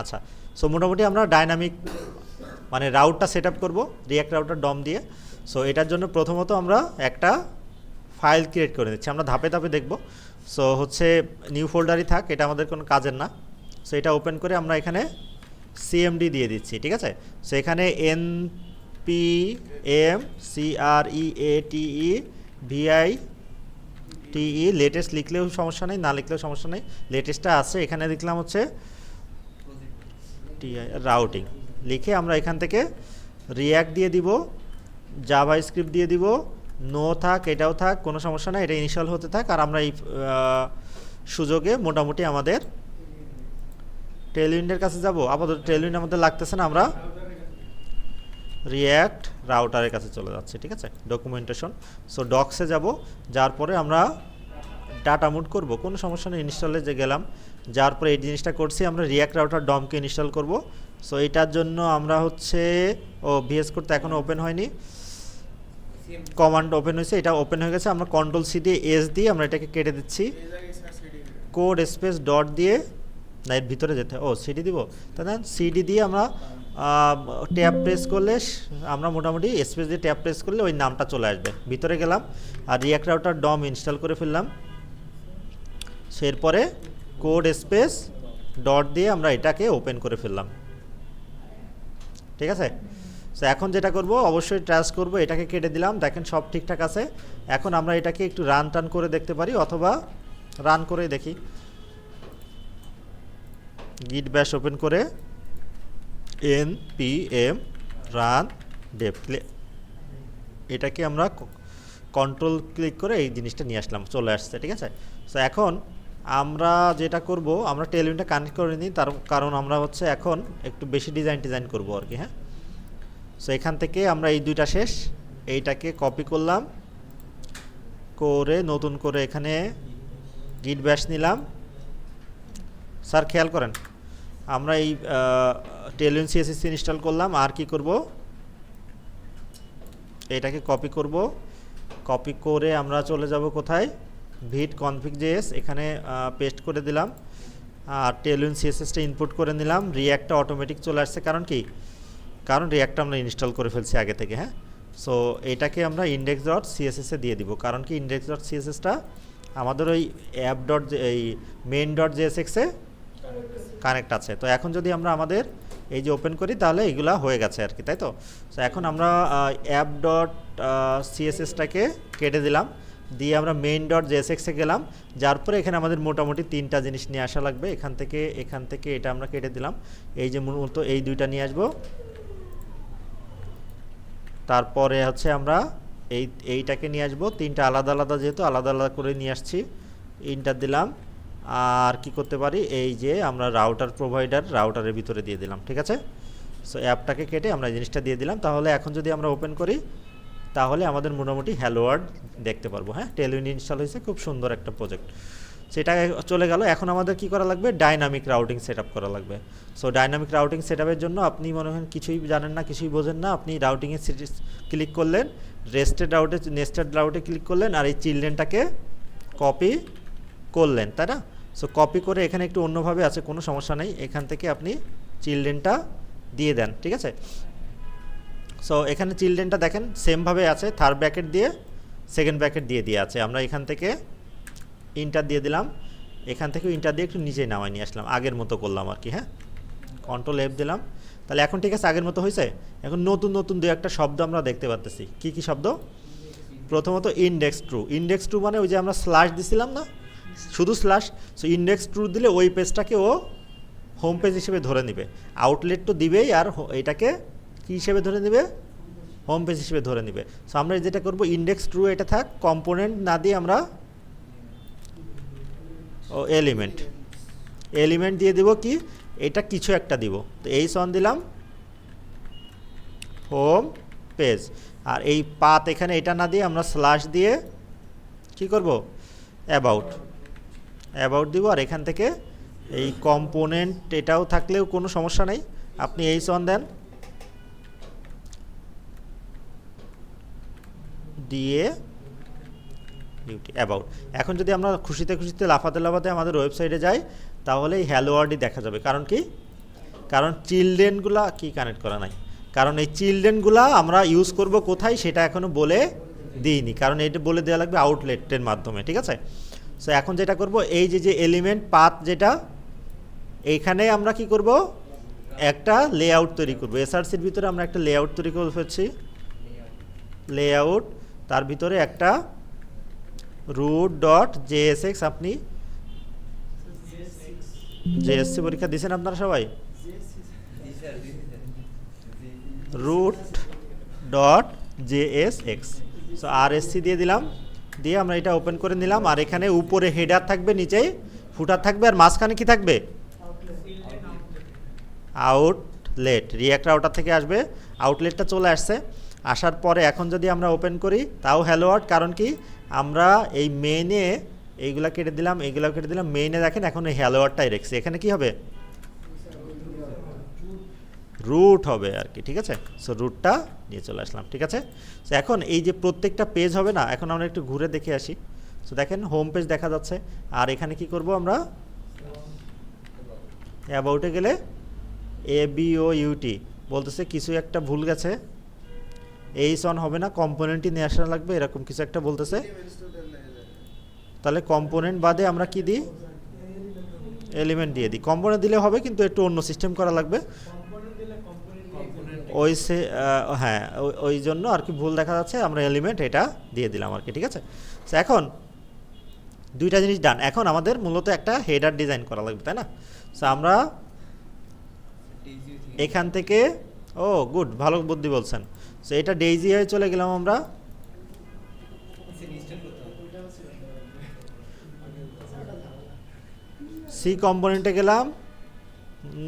আচ্ছা সো মোটামুটি আমরা ডাইনামিক মানে রাউটটা সেট আপ করব রিয়াক্ট রাউটার ডম দিয়ে। সো এটার জন্য প্রথমত আমরা একটা ফাইল ক্রিয়েট করে নিচ্ছি আমরা ধাপে ধাপে দেখব। সো হচ্ছে নিউ ফোল্ডারই থাক, এটা আমাদের কোনো কাজের না। সো এটা ওপেন করে আমরা এখানে সিএমডি দিয়ে দিচ্ছি, ঠিক আছে? সো এখানে N P M C R E A T E V I T E latest লিখলেও সমস্যা নেই, না লিখলেও সমস্যা নেই। লেটেস্টটা আছে, এখানে লিখলাম হচ্ছে টিআই রাউটিং। লিখে আমরা এখান থেকে রিয়্যাক্ট দিয়ে দিব জাভা স্ক্রিপ্ট দিয়ে দিব নো থাক, এটাও থাক, কোনো সমস্যা নাই, এটা ইনিশিয়াল হতে থাক, আর আমরা এই সুযোগে মোটামুটি আমাদের টেলউইন্ডের কাছে যাব। আপাতত টেলউইন্ড আমাদের লাগতেছে না, আমরা রিয়্যাক্ট রাউটারের কাছে চলে যাচ্ছে, ঠিক আছে? ডকুমেন্টেশন সো ডক্সে যাব, যার পরে আমরা ডাটা মুড করব। কোনো সমস্যা নেই ইনস্টলে যে গেলাম যার পরে এই জিনিসটা করছি, আমরা রিয়্যাক্ট রাউটার ডমকে ইনস্টল করব। সো এটার জন্য আমরা হচ্ছে, ও ভিএস করতে এখনও ওপেন হয়নি। কমান্ড ওপেন হয়েছে, এটা ওপেন হয়ে গেছে। আমরা কন্ট্রোল সি দিয়ে এস দিয়ে আমরা এটাকে কেটে দিচ্ছি। কোড স্পেস ডট দিয়ে, না, এর ভিতরে যেতে। ও সিডি দিব। তাই না সিডি দিয়ে আমরা ট্যাপ প্রেস করলে, আমরা মোটামুটি স্পেস দিয়ে ট্যাপ প্রেস করলে ওই নামটা চলে আসবে। ভিতরে গেলাম, আর রিয়াক্ট রাউটার ডম ইনস্টল করে ফেললাম। সো এরপরে কোড স্পেস ডট দিয়ে আমরা এটাকে ওপেন করে ফেললাম। ঠিক আছে? সো এখন যেটা করব, অবশ্যই ট্রাস করব, এটাকে কেটে দিলাম। দেখেন সব ঠিকঠাক আছে। এখন আমরা এটাকে একটু রান টান করে দেখতে পারি, অথবা রান করে দেখি। গিট ব্যাশ ওপেন করে N P M run dev এটাকে আমরা কন্ট্রোল ক্লিক করে এই জিনিসটা নিয়ে আসলাম, চলে আসছে, ঠিক আছে? সো এখন আমরা যেটা করব, আমরা টেলিভিনটা কানেক্ট করে নিই, তার কারণ আমরা হচ্ছে এখন একটু বেশি ডিজাইন ডিজাইন করব আর কি হ্যাঁ? সো এখান থেকে আমরা এই দুইটা শেষ, এইটাকে কপি করলাম, করে নতুন করে এখানে গিট ব্যাশ নিলাম। স্যার খেয়াল করেন, আমরা এই টেলিয়ন সিএসএস ইনস্টল করলাম, আর কি করব? এটাকে কপি করব কপি করে আমরা চলে যাব কোথায়? ভিট কনফিগ জেএস এখানে পেস্ট করে দিলাম। আর টেলিয়ন সিএসএসটা ইনপুট করে নিলাম। রিয়াক্টটা অটোমেটিক চলে আসছে। কারণ কি? কারণ রিয়াক্টটা আমরা ইনস্টল করে ফেলছি আগে থেকে হ্যাঁ? সো এটাকে আমরা ইন্ডেক্স ডট সিএসএসে দিয়ে দিব। কারণ কি? ইন্ডেক্স ডট সিএসএসটা আমাদের ওই অ্যাপ ডট এই মেইন ডট জেএসএক্সে কানেক্ট আছে। তো এখন যদি আমরা আমাদের এই যে ওপেন করি, তাহলে এগুলা হয়ে গেছে আর কি, তাই তো? এখন আমরা অ্যাপ ডট সিএসএসটাকে কেটে দিলাম। দিয়ে আমরা মেইন ডট জেএসএক্সে গেলাম। যার পরে এখানে আমাদের মোটামুটি তিনটা জিনিস নিয়ে আসা লাগবে। এখান থেকে এখান থেকে এটা আমরা কেটে দিলাম। এই যে মূলত এই দুইটা নিয়ে আসব। তারপরে হচ্ছে আমরা এই, এইটাকে নিয়ে আসব। তিনটা আলাদা আলাদা যেহেতু আলাদা আলাদা করে নিয়ে আসছি। ইন্টার দিলাম। আর কি করতে পারি? এই যে আমরা রাউটার প্রোভাইডার রাউটারের ভিতরে দিয়ে দিলাম। ঠিক আছে? সো অ্যাপটাকে কেটে আমরা জিনিসটা দিয়ে দিলাম। তাহলে এখন যদি আমরা ওপেন করি তাহলে আমাদের মোটামুটি হ্যালো ওয়ার্ড দেখতে পারব। হ্যাঁ টেলউইন ইনস্টল হয়েছে, খুব সুন্দর একটা প্রজেক্ট সেটা চলে গেল। এখন আমাদের কি করা লাগবে? ডাইনামিক রাউটিং সেট করা লাগবে। সো ডাইনামিক রাউটিং সেট জন্য আপনি মনে হয় কিছুই জানেন না, কিছুই বোঝেন না। আপনি রাউটিংয়ে ক্লিক করলেন রেস্টেড রাউটে নেস্টেড রাউটে ক্লিক করলেন আর এই চিলড্রেনটাকে কপি করলেন, তাই না? সো কপি করে এখানে একটু অন্যভাবে আছে, কোনো সমস্যা নেই। এখান থেকে আপনি চিলড্রেনটা দিয়ে দেন, ঠিক আছে? সো এখানে চিলড্রেনটা দেখেন সেমভাবে আছে থার্ড ব্র্যাকেট দিয়ে সেকেন্ড ব্র্যাকেট দিয়ে দিয়ে আছে। আমরা এখান থেকে ইন্টার দিয়ে দিলাম। এখান থেকে ইন্টার দিয়ে একটু নিচে নামাই নিয়ে আসলাম, আগের মতো করলাম আর কি হ্যাঁ? কন্ট্রোল এফ দিলাম। তাহলে এখন ঠিক আছে, আগের মতো হয়েছে? এখন নতুন নতুন দু একটা শব্দ আমরা দেখতে পাচ্তেছি কি কি শব্দ? প্রথমত ইন্ডেক্স ট্রু ইন্ডেক্স ট্রু মানে ওই যে আমরা স্ল্যাশ দিছিলাম না? শুধু স্ল্যাশ সো ইন্ডেক্স ট্রু দিলে ওই পেজটাকে ও হোম পেজ হিসেবে ধরে নেবে। আউটলেট তো দিবেই আর এটাকে কী হিসেবে ধরে নেবে? হোম পেজ হিসেবে ধরে নেবে। সো আমরা যেটা করব ইন্ডেক্স ট্রু এটা থাক কম্পোনেন্ট না দিয়ে আমরা ও এলিমেন্ট এলিমেন্ট দিয়ে দিব কি? এটা কিছু একটা দিব। তো এই সন দিলাম হোম পেজ আর এই পাত এখানে এটা না দিয়ে আমরা স্ল্যাশ দিয়ে কি করব? অ্যাবাউট অ্যাবাউট দিব। আর এখান থেকে এই কম্পোনেন্ট এটাও থাকলেও কোনো সমস্যা নেই। আপনি এই সন দেন। দিয়ে ডিউটি অ্যাবাউট এখন যদি আমরা খুশিতে খুশিতে, লাফাতে লাফাতে আমাদের ওয়েবসাইটে যাই, তাহলে এই হ্যালো ওয়ার্ডই দেখা যাবে। কারণ কি? কারণ চিলড্রেনগুলা কি কানেক্ট করা নাই? কারণ এই চিলড্রেনগুলা আমরা ইউজ করব কোথায় সেটা এখনও বলে দিইনি। কারণ এটা বলে দেওয়া লাগবে আউটলেটের মাধ্যমে, ঠিক আছে? সো এখন যেটা করব, এই যে যে এলিমেন্ট পাথ যেটা, এইখানে আমরা কি করব? একটা লেআউট তৈরি করব। এসআরসির ভিতরে আমরা একটা লেআউট তৈরি করে ফেলছি। লেআউট তার ভিতরে একটা রুট ডট জেএসএক্স আপনি জেএসসি পরীক্ষা দিয়েছেন আপনারা সবাই? Root dot J S X so R S C দিয়ে দিলাম, দিয়ে আমরা এটা ওপেন করে নিলাম, আর এখানে উপরে হেডার থাকবে, নিচে ফুটার থাকবে, আর মাঝখানে কি থাকবে? আউটলেট রিয়াক্ট আউটার থেকে আসবে আউটলেটটা চলে আসছে। আসার পরে এখন যদি আমরা ওপেন করি, তাও হ্যালো ওয়ার্ড কারণ কি? আমরা এই মেনে এইগুলা কেটে দিলাম এইগুলা কেটে দিলাম। মেইনে দেখেন এখন এই হ্যালো ওয়ার্ডটাই রেখেছি। এখানে কি হবে? রুট হবে আর কি, ঠিক আছে? সো রুটটা নিয়ে চলে আসলাম, ঠিক আছে? সো এখন এই যে প্রত্যেকটা পেজ হবে না, এখন আমরা একটু ঘুরে দেখে আসি। সো দেখেন হোম পেজ দেখা যাচ্ছে। আর এখানে কি করব আমরা? অ্যাবাউটে গেলে এ বি ও ইউটি বলতেছে কিছু একটা ভুল গেছে। এইস অন হবে না কম্পোনেন্টই নিয়ে আসা লাগবে এরকম কিছু একটা বলতেছে। তাহলে কম্পোনেন্ট বাদে আমরা কি দিই? এলিমেন্ট দিয়ে দিই। কম্পোনেন্ট দিলে হবে কিন্তু একটু অন্য সিস্টেম করা লাগবে। ওই সে হ্যাঁ ওই- জন্য আর কি ভুল দেখা যাচ্ছে আমরা এলিমেন্ট এটা দিয়ে দিলাম আর কি ঠিক আছে? এখন দুইটা জিনিস ডান এখন আমাদের মূলত একটা হেডার ডিজাইন করা লাগবে তাই না? সো আমরা এখান থেকে ও গুড ভালো বুদ্ধি বলছেন। সো এটা ডেইজি হয়ে চলে গেলাম আমরা। সি কম্পোনেন্টে গেলাম।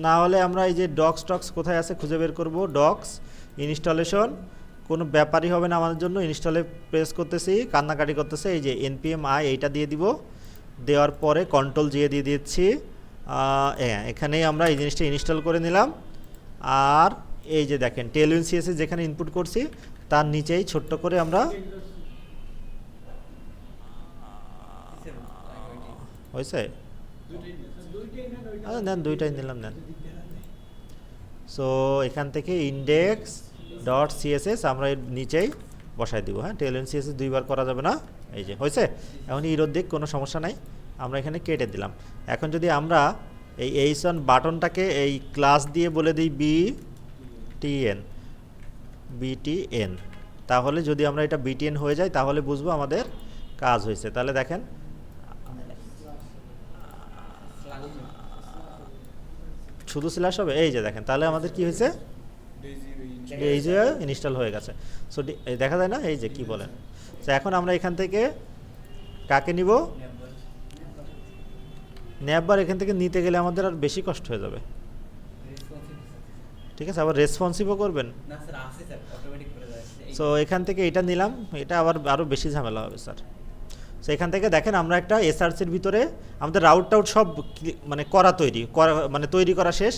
না হলে আমরা এই যে ডক্স টক্স কোথায় আছে খুঁজে বের করব। Docs installation. কোনো ব্যাপারই হবে না আমাদের জন্য। ইনস্টলে প্রেস করতেছি, কান্নাকাটি করতেছে। এই যে এনপিএম আই এইটা দিয়ে দিব। দেওয়ার পরে কন্ট্রোল জিয়ে দিয়ে দিচ্ছি। হ্যাঁ এখানেই আমরা এই জিনিসটা ইনস্টল করে নিলাম। আর এই যে দেখেন টেলউইন সিএসএস যেখানে ইনপুট করছি, তার নিচেই ছোট্ট করে আমরা হয়েছে? নেন, দুইটাই নিলাম, নেন। সো এখান থেকে ইন্ডেক্স ডট সিএসএস আমরা এর নিচেই বসাই দিব হ্যাঁ? টেলন সিএসএস দুইবার করা যাবে না? এই যে, হয়েছে? এখন ইরোর দিক, কোনো সমস্যা নাই। আমরা এখানে কেটে দিলাম। এখন যদি আমরা এই এইচ ওয়ান বাটনটাকে এই ক্লাস দিয়ে বলে দিই বি টিএন বিটিএন তাহলে যদি আমরা এটা বিটিএন হয়ে যায় তাহলে বুঝব আমাদের কাজ হয়েছে। তাহলে দেখেন, শুধু স্ল্যাশ হবে? এই যে দেখেন, তাহলে আমাদের কি হয়েছে? এই যে ইনস্টল হয়ে গেছে। সো দেখা যায় না? এই যে কি বলেন। তো এখন আমরা এখান থেকে কাকে নিব? ন্যাববার এখান থেকে নিতে গেলে আমাদের আর বেশি কষ্ট হয়ে যাবে। ঠিক আছে আবার রেসপন্সিভও করবেন। সো এখান থেকে এটা নিলাম এটা আবার আরও বেশি ঝামেলা হবে স্যার। সো এখান থেকে দেখেন আমরা একটা এসআরসির ভিতরে আমাদের রাউট টাউট সব মানে করা তৈরি করা মানে তৈরি করা শেষ।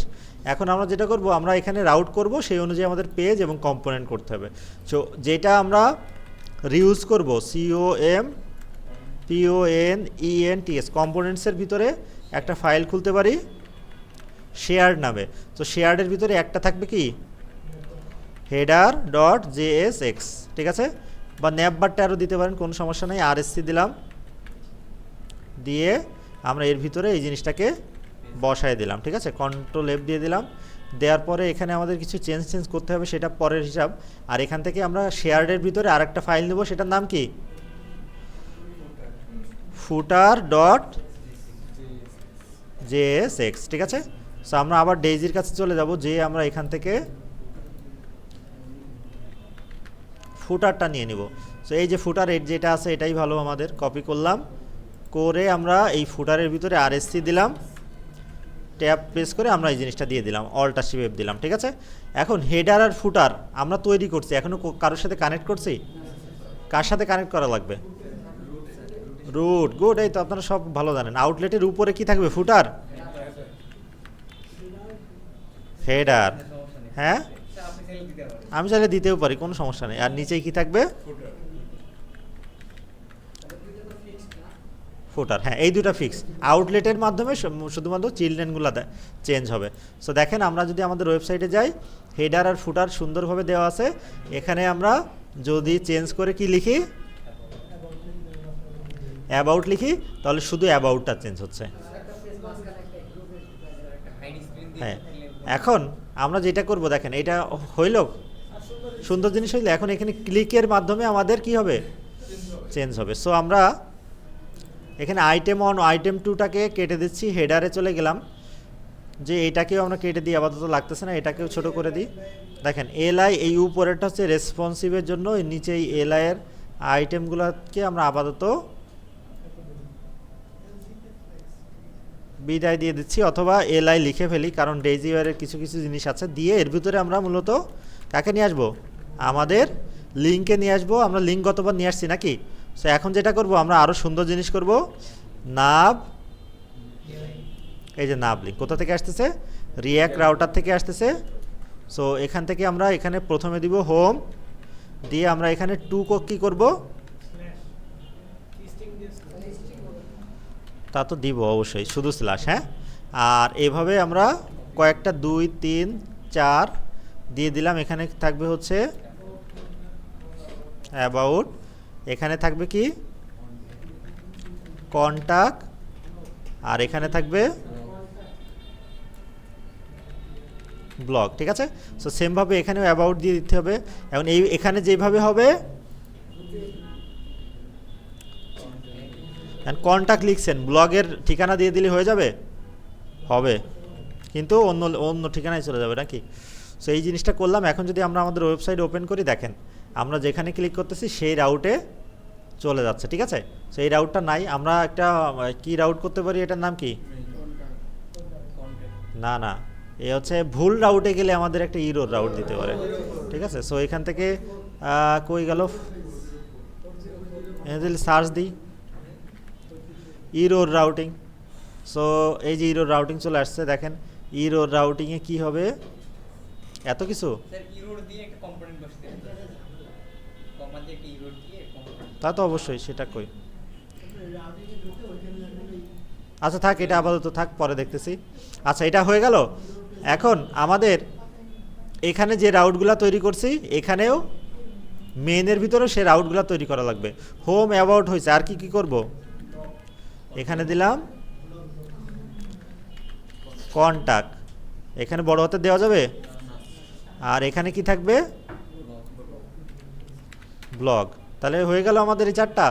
এখন আমরা যেটা করব আমরা এখানে রাউট করব সেই অনুযায়ী আমাদের পেজ এবং কম্পোনেন্ট করতে হবে। সো যেটা আমরা রিউজ করব C O M P O N E N T S কম্পোনেন্টসের ভিতরে একটা ফাইল খুলতে পারি। শেয়ার্ড নামে। তো শেয়ার্ডের ভিতরে একটা থাকবে কি? হেডার ডট জেএসএক্স, ঠিক আছে? বা ন্যাপবারটা আরও দিতে পারেন, কোনো সমস্যা নেই। আরএসসি দিলাম। দিয়ে আমরা এর ভিতরে এই জিনিসটাকে বসায় দিলাম, ঠিক আছে? কন্ট্রোল এফ দিয়ে দিলাম। দেওয়ার পরে এখানে আমাদের কিছু চেঞ্জ চেঞ্জ করতে হবে, সেটা পরের হিসাব। আর এখান থেকে আমরা শেয়ার্ডের ভিতরে আর একটা ফাইল নেব, সেটার নাম কি? ফুটার ডট জেএসএক্স, ঠিক আছে? সো আমরা আবার ডেইজির কাছে চলে যাব, যে আমরা এখান থেকে ফুটারটা নিয়ে নিব। সো এই যে ফুটার এর যেটা আছে, এটাই ভালো আমাদের। কপি করলাম। করে আমরা এই ফুটারের ভিতরে আরএসসি দিলাম। ট্যাব প্রেস করে আমরা এই জিনিসটা দিয়ে দিলাম। অল্টা শিবেব দিলাম, ঠিক আছে? এখন হেডার আর ফুটার আমরা তৈরি করছি। এখনও কারোর সাথে কানেক্ট করছি? কার সাথে কানেক্ট করা লাগবে? রুট গুড এই তো আপনারা সব ভালো জানেন। আউটলেটের উপরে কি থাকবে? ফুটার? হেডার হ্যাঁ? আমি চাইলে দিতেও পারি কোনো সমস্যা নেই। আর নিচেই কি থাকবে? ফুটার হ্যাঁ এই দুটা ফিক্স আউটলেটের মাধ্যমে শুধুমাত্র চিলড্রেনগুলো চেঞ্জ হবে। সো দেখেন আমরা যদি আমাদের ওয়েবসাইটে যাই হেডার আর ফুটার সুন্দরভাবে দেওয়া আছে। এখানে আমরা যদি চেঞ্জ করে কি লিখি? অ্যাবাউট লিখি তাহলে শুধু অ্যাবাউটটা চেঞ্জ হচ্ছে। হ্যাঁ। এখন আমরা যেটা করব দেখেন, এটা হইল, সুন্দর জিনিস হইলে, এখন এখানে ক্লিকের মাধ্যমে আমাদের কি হবে? চেঞ্জ হবে। সো আমরা এখানে আইটেম অন আইটেম টুটাকে কেটে দিচ্ছি হেডারে চলে গেলাম। যে এটাকেও আমরা কেটে দিই, আপাতত লাগতেছে না, এটাকেও ছোট করে দিই। দেখেন এলআই এই উপরেরটা হচ্ছে রেসপন্সিভের জন্য, নিচে এই এলআইয়ের আইটেমগুলোকে আমরা আপাতত বিদায় দিয়ে দিচ্ছি, অথবা এলআই লিখে ফেলি, কারণ ডেজিওয়ারের কিছু কিছু জিনিস আছে, দিয়ে এর ভিতরে আমরা মূলত কাকে নিয়ে আসব? আমাদের লিঙ্কে নিয়ে আসব, আমরা লিঙ্ক গতবার নিয়ে আসছি নাকি? সো এখন যেটা করব, আমরা আরও সুন্দর জিনিস করব, নাব, এই যে নাব লিঙ্ক কোথা থেকে আসতেছে? রিয়াক্ট রাউটার থেকে আসতেছে। সো এখান থেকে আমরা এখানে প্রথমে দিব হোম দিয়ে আমরা এখানে টু কী করব? তা তো দিব অবশ্যই, শুধু স্ল্যাশ হ্যাঁ? আর এভাবে আমরা কয়েকটা দুই, তিন, চার দিয়ে দিলাম, এখানে থাকবে হচ্ছে অ্যাবাউট এখানে থাকবে কি? কন্টাক্ট আর এখানে থাকবে ব্লগ ঠিক আছে? সো সেমভাবে এখানেও অ্যাবাউট দিয়ে দিতে হবে। এখন এই, এখানে যেভাবে হবে কন্ট্যাক্ট লিখছেন। ব্লগের ঠিকানা দিয়ে দিলে হয়ে যাবে? হবে। কিন্তু অন্য অন্য ঠিকানায় চলে যাবে নাকি? সো এই জিনিসটা করলাম। এখন যদি আমরা আমাদের ওয়েবসাইট ওপেন করি, দেখেন, আমরা যেখানে ক্লিক করতেছি, সেই রাউটে চলে যাচ্ছে, ঠিক আছে? সো এই রাউটটা নাই। আমরা একটা কি রাউট করতে পারি? এটার নাম কি? না না। এ হচ্ছে ভুল রাউটে গেলে আমাদের একটা ইরোর রাউট দিতে পারে। ঠিক আছে? সো এখান থেকে কই গেল? সার্চ দিই। ইরোর রাউটিং সো এই যে ইরোর রাউটিং চলে আসছে দেখেন ইরোর রাউটিংয়ে কি হবে? এত কিছু। তা তো অবশ্যই সেটা কই? আচ্ছা থাক এটা আপাতত থাক পরে দেখতেছি। আচ্ছা এটা হয়ে গেল। এখন আমাদের এখানে যে রাউটগুলো তৈরি করছি এখানেও মেনের ভিতরেও সে রাউটগুলো তৈরি করা লাগবে। হোম অ্যাবাউট হয়েছে আর কি কি করব? এখানে দিলাম কন্টাক্ট এখানে বড় হাতে দেওয়া যাবে? আর এখানে কি থাকবে? ব্লগ তাহলে হয়ে গেল আমাদের এই চারটা।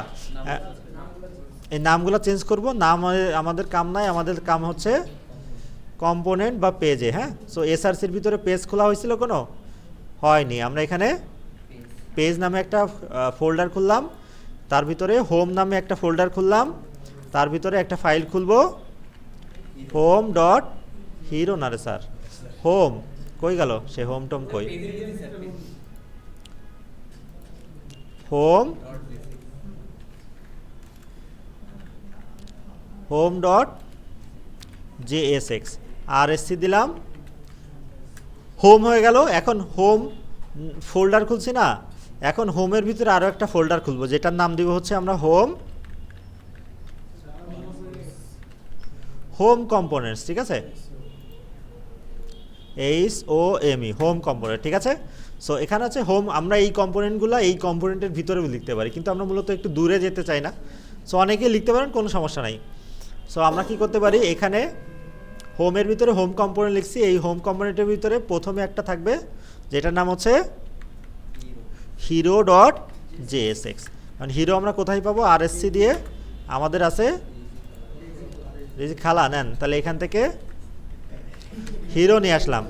এই নামগুলো চেঞ্জ করব। নাম আমাদের কাম নাই। আমাদের কাম হচ্ছে কম্পোনেন্ট বা পেজে হ্যাঁ? সো এসআরসির ভিতরে পেজ খোলা হয়েছিল কোনো? হয়নি। আমরা এখানে পেজ নামে একটা ফোল্ডার খুললাম। তার ভিতরে হোম নামে একটা ফোল্ডার খুললাম। তার ভিতরে একটা ফাইল খুলবো। হোম ডট হিরো না রে স্যার। হোম কই গেল? সে হোম টোম কই? Page home dot page home dot J S X R S C দিলাম। হোম হয়ে গেল। এখন হোম ফোল্ডার খুলছি না। এখন হোমের ভিতরে আরও একটা ফোল্ডার খুলবো। যেটার নাম দিব হচ্ছে আমরা হোম হোম কম্পোনেন্টস ঠিক আছে? H O M E home component ঠিক আছে? সো এখানে আছে হোম আমরা এই কম্পোনেন্টগুলো এই কম্পোনেন্টের ভিতরেও লিখতে পারি, কিন্তু আমরা মূলত একটু দূরে যেতে চাই না। সো অনেকেই লিখতে পারেন, কোনো সমস্যা নাই। সো আমরা কি করতে পারি? এখানে হোমের ভিতরে হোম কম্পোনেন্ট লিখছি, এই হোম কম্পোনেন্টের ভিতরে প্রথমে একটা থাকবে, যেটার নাম হচ্ছে হিরো ডট জেএসএক্স কারণ হিরো আমরা কোথায় পাবো? আরএসসি দিয়ে আমাদের আছে এই যে খালা, নেন, তাহলে এখান থেকে হিরো নিয়ে আসলাম।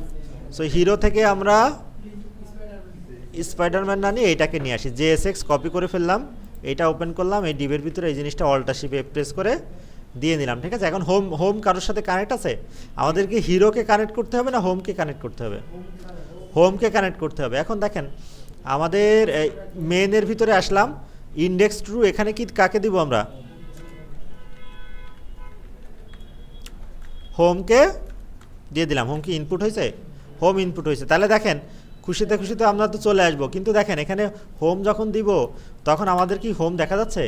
সো হিরো থেকে আমরা স্পাইডারম্যান না নিয়ে এইটাকে নিয়ে আসি। জেএসএক্স কপি করে ফেললাম, এটা ওপেন করলাম, এই ডিবের ভিতরে এই জিনিসটা অল্টা শিপে প্রেস করে দিয়ে নিলাম, ঠিক আছে? এখন হোম হোম কারোর সাথে কানেক্ট আছে? আমাদেরকে হিরোকে কানেক্ট করতে হবে না হোমকে কানেক্ট করতে হবে? হোমকে কানেক্ট করতে হবে। এখন দেখেন, আমাদের মেনের ভিতরে আসলাম ইন্ডেক্স ট্রু এখানে কি, কাকে দিব আমরা? হোমকে দিয়ে দিলাম। হোম কি ইনপুট হয়েছে? হোম ইনপুট হয়েছে। তাহলে দেখেন, খুশিতে খুশিতে আমরা তো চলে আসব। কিন্তু দেখেন, এখানে হোম যখন দিব, তখন আমাদের কি হোম দেখা যাচ্ছে?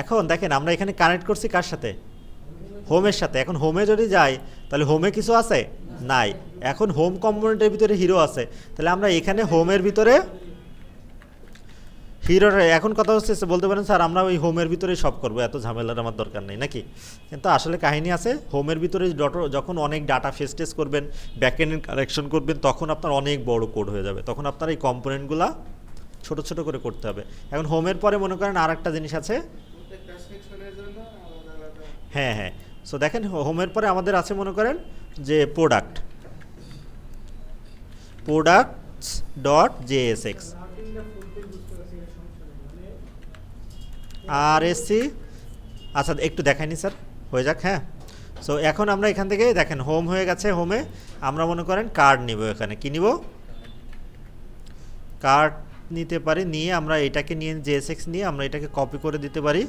এখন দেখেন, আমরা এখানে কানেক্ট করছি কার সাথে? হোমের সাথে। এখন হোমে যদি যাই, তাহলে হোমে কিছু আছে? নাই। এখন হোম কম্পোনেন্টের ভিতরে হিরো আছে। তাহলে আমরা এখানে হোমের ভিতরে হিরোর এখন কথা হচ্ছে বলতে পারেন, স্যার, আমরা ওই হোমের ভিতরেই সব করব, এত ঝামেলার আমার দরকার নেই, নাকি? কিন্তু আসলে কাহিনী আছে, হোমের ভিতরে ডট- যখন অনেক ডাটা ফেস টেস করবেন ব্যাকএন্ড কারেকশন করবেন, তখন আপনার অনেক বড় কোড হয়ে যাবে। তখন আপনার এই কম্পোনেন্টগুলা ছোট ছোট করে করতে হবে। এখন হোমের পরে মনে করেন আর একটা জিনিস আছে। হ্যাঁ হ্যাঁ। সো দেখেন, হোমের পরে আমাদের আছে মনে করেন যে product products dot J S X R S C আচ্ছা একটু দেখাইনি, স্যার। হয়ে যাক হ্যাঁ। সো এখন আমরা এখান থেকে, দেখেন হোম হয়ে গেছে হোমে আমরা মনে করেন কার্ড নিব এখানে। কি নিব? কার্ড নিতে পারি, নিয়ে আমরা এটাকে নিয়ে জেএসএক্স নিয়ে আমরা এটাকে কপি করে দিতে পারি।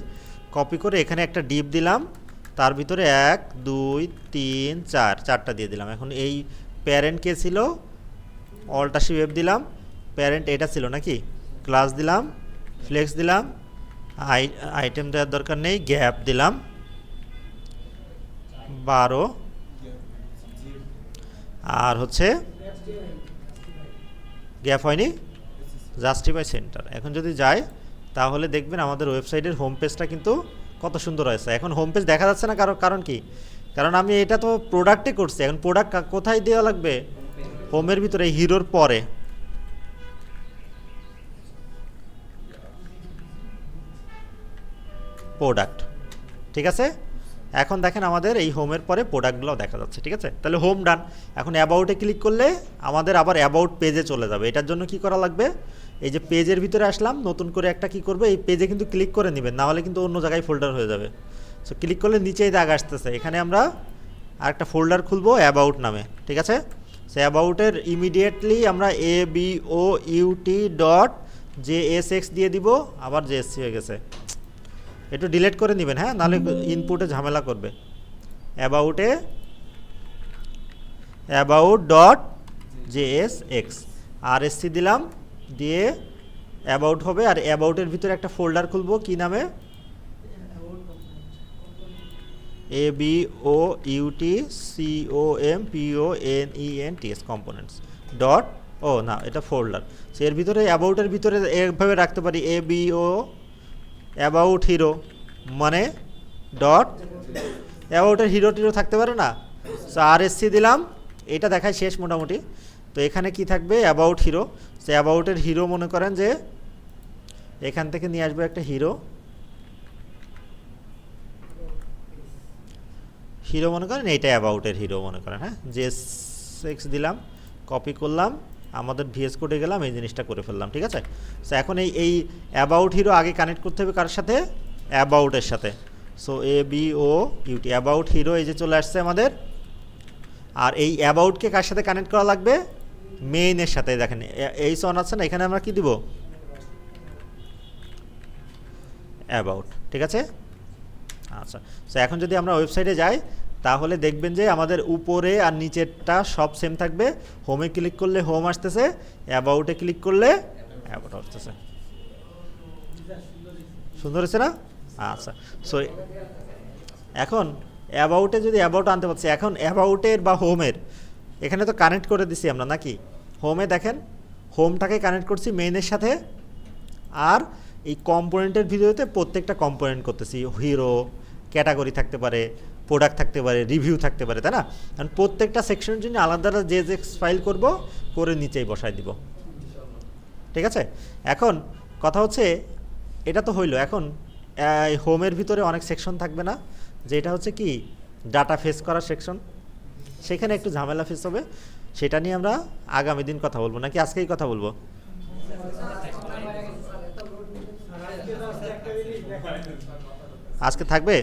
কপি করে এখানে একটা ডিপ দিলাম। তার ভিতরে এক, দুই, তিন, চার, চারটা দিয়ে দিলাম। এখন এই প্যারেন্ট কে ছিল? অলটাসি ওয়েব দিলাম। প্যারেন্ট এটা ছিল নাকি? ক্লাস দিলাম। ফ্লেক্স দিলাম। আইটেম দেওয়ার দরকার নেই গ্যাপ দিলাম। বারো। আর হচ্ছে গ্যাপ হয়নি? জাস্টিফাই সেন্টার এখন যদি যাই তাহলে দেখবেন আমাদের ওয়েবসাইটের হোম পেজটা কিন্তু কত সুন্দর হয়েছে। এখন হোম পেজ দেখা যাচ্ছে না, কারণ কারণ কি? কারণ আমি এটা তো প্রোডাক্টে করছি। এখন প্রোডাক্ট কোথায় দেওয়া লাগবে? হোমের ভিতরে হিরোর পরে। প্রোডাক্ট ঠিক আছে? এখন দেখেন আমাদের এই হোমের পরে প্রোডাক্টগুলো দেখা যাচ্ছে, ঠিক আছে? তাহলে হোম ডান এখন অ্যাবাউটে ক্লিক করলে আমাদের আবার অ্যাবাউট পেজে চলে যাবে। এটার জন্য কি করা লাগবে? এই যে পেজের ভিতরে আসলাম, নতুন করে একটা কি করবে? এই পেজে কিন্তু ক্লিক করে নেবেন, না হলে কিন্তু অন্য জায়গায় ফোল্ডার হয়ে যাবে। সো ক্লিক করলে নিচেই দাগ আসতেছে। এখানে আমরা আরেকটা ফোল্ডার খুলবো অ্যাবাউট নামে, ঠিক আছে? সে অ্যাবাউটের ইমিডিয়েটলি আমরা A B O U T dot J S X দিয়ে দিব, আবার জে এসসি হয়ে গেছে। একটু ডিলিট করে নেবেন হ্যাঁ? নাহলে ইনপুটে ঝামেলা করবে। অ্যাবাউটে about dot J S X R S C দিলাম, দিয়ে অ্যাবাউট হবে, আর অ্যাবাউটের ভিতরে একটা ফোল্ডার খুলব, কি নামে? A B O U T C O M P O N E N T S components dot ও না, এটা ফোল্ডার সে এর ভিতরে অ্যাবাউটের ভিতরে এভাবে রাখতে পারি A B O about hero মানে ডট অ্যাবাউটের হিরো টিরো থাকতে পারে না? সো আর দিলাম, এটা দেখায় শেষ মোটামুটি। তো এখানে কি থাকবে? অ্যাবাউট হিরো সে অ্যাবাউটের হিরো মনে করেন যে এখান থেকে নিয়ে আসবে একটা হিরো হিরো মনে করেন এইটা অ্যাবাউটের হিরো মনে করেন হ্যাঁ? যে সিক্স দিলাম কপি করলাম। আমাদের ভিএস কোডে গেলাম, এই জিনিসটা করে ফেললাম, ঠিক আছে? সো এখন এই এই অ্যাবাউট হিরো আগে কানেক্ট করতে হবে কার সাথে? অ্যাবাউটের সাথে। So A B O U T about hero এই যে চলে আসছে আমাদের। আর এই অ্যাবাউটকে কার সাথে কানেক্ট করা লাগবে? মেইনের সাথে, দেখেন এই সন আছে না, এখানে আমরা কি দিব? অ্যাবাউট ঠিক আছে? আচ্ছা। সো এখন যদি আমরা ওয়েবসাইটে যাই তাহলে দেখবেন যে আমাদের উপরে আর নিচেরটা সব সেম থাকবে। হোমে ক্লিক করলে হোম আসতেছে অ্যাবাউটে ক্লিক করলে অ্যাবাউট আসতেছে। সুন্দর হয়েছে না? আচ্ছা সো এখন অ্যাবাউটে যদি অ্যাবাউট আনতে পারছি, এখন অ্যাবাউটের বা হোমের এখানে তো কানেক্ট করে দিছি আমরা, নাকি? হোমে দেখেন হোমটাকে কানেক্ট করছি মেইনের সাথে, আর এই কম্পোনেন্টের ভিডিওতে প্রত্যেকটা কম্পোনেন্ট করতেছি। হিরো ক্যাটাগরি থাকতে পারে প্রোডাক্ট থাকতে পারে রিভিউ থাকতে পারে, তাই না? কারণ প্রত্যেকটা সেকশনের জন্য আলাদা আলাদা যে যে ফাইল করব, করে নিচেই বসাই দিব। ঠিক আছে? এখন কথা হচ্ছে, এটা তো হইল। এখন হোমের ভিতরে অনেক সেকশন থাকবে না যেটা হচ্ছে কি ডাটা ফেস করা সেকশন সেখানে একটু ঝামেলা ফেস হবে। সেটা নিয়ে আমরা আগামী দিন কথা বলব। নাকি আজকেই কথা বলব? আজকে থাকবে?